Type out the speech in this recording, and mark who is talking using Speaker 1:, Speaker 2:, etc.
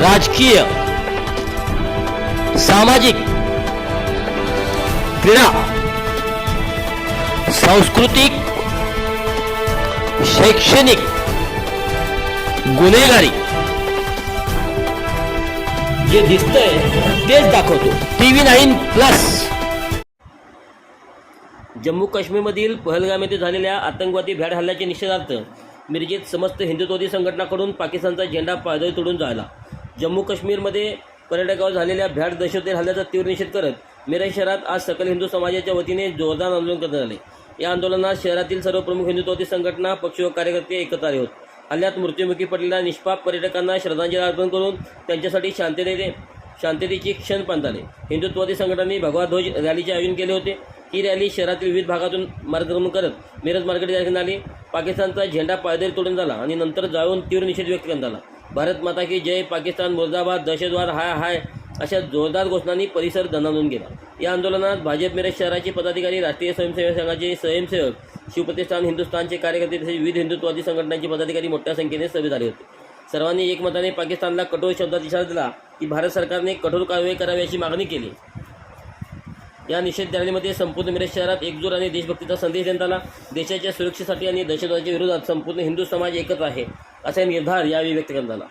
Speaker 1: राजकीय सामाजिक क्रीडा सांस्कृतिक शैक्षणिक गुन्हेगारी. जे दिसतंय तेच दाखवतो. TV nine plus. जम्मू काश्मीरमधील पहलगाम येथे झालेल्या आतंकवादी भ्याड हल्ल्याच्या निषेधार्थ मिरजेत समस्त हिंदुत्ववादी संघटनाकडून पाकिस्तानचा झेंडा पायदळी तोडून जायला जम्मू काश्मीरमध्ये पर्यटकावर झालेल्या भ्याड दहशतवादी हल्ल्याचा तीव्र निषेध करत मिरज शहरात आज सकल हिंदू समाजाच्या वतीने जोरदार आंदोलन करण्यात आले. या आंदोलनात शहरातील सर्व प्रमुख हिंदुत्ववादी संघटना पक्ष व कार्यकर्ते एकत्र आले होते. हल्ल्यात मृत्युमुखी पडलेल्या निष्पाप पर्यटकांना श्रद्धांजली अर्पण करून त्यांच्यासाठी शांततेने शांततेचे क्षण पांताले हिंदुत्ववादी संघटनांनी भगवा ध्वज रॅलीचे आयोजन केले होते. ही रॅली शहरातील विविध भागातून मार्गक्रमण करत मिरज मार्केट आली. पाकिस्तानचा झेंडा पायदळी तोडून झाला आणि नंतर जाळून तीव्र निषेध व्यक्त करण्यात आला. भारत माता की जय पाकिस्तान मुर्दाबाद दहशतवाद हाय हाय अशा जोरदार घोषणांनी परिसर दणानून गेला. या आंदोलनात भाजप मिरज शहराचे पदाधिकारी राष्ट्रीय स्वयंसेवक संघाचे स्वयंसेवक शिवप्रतिष्ठान हिंदुस्थानचे कार्यकर्ते तसेच विविध हिंदुत्ववादी संघटनांचे पदाधिकारी मोठ्या संख्येने सभेत आले होते. सर्वांनी एकमताने पाकिस्तानला कठोर शब्दात इशारा दिला की भारत सरकारने कठोर कारवाई करावी अशी मागणी केली. या निषेध रॅलीमध्ये संपूर्ण मिरज शहरात एकजूट आणि देशभक्तीचा संदेश देण्यात आला. देशाच्या सुरक्षेसाठी आणि दहशतवादाच्या विरोधात संपूर्ण हिंदू समाज एकत्र आहे. असा निर्धार यावेळी व्यक्त करण्यात आला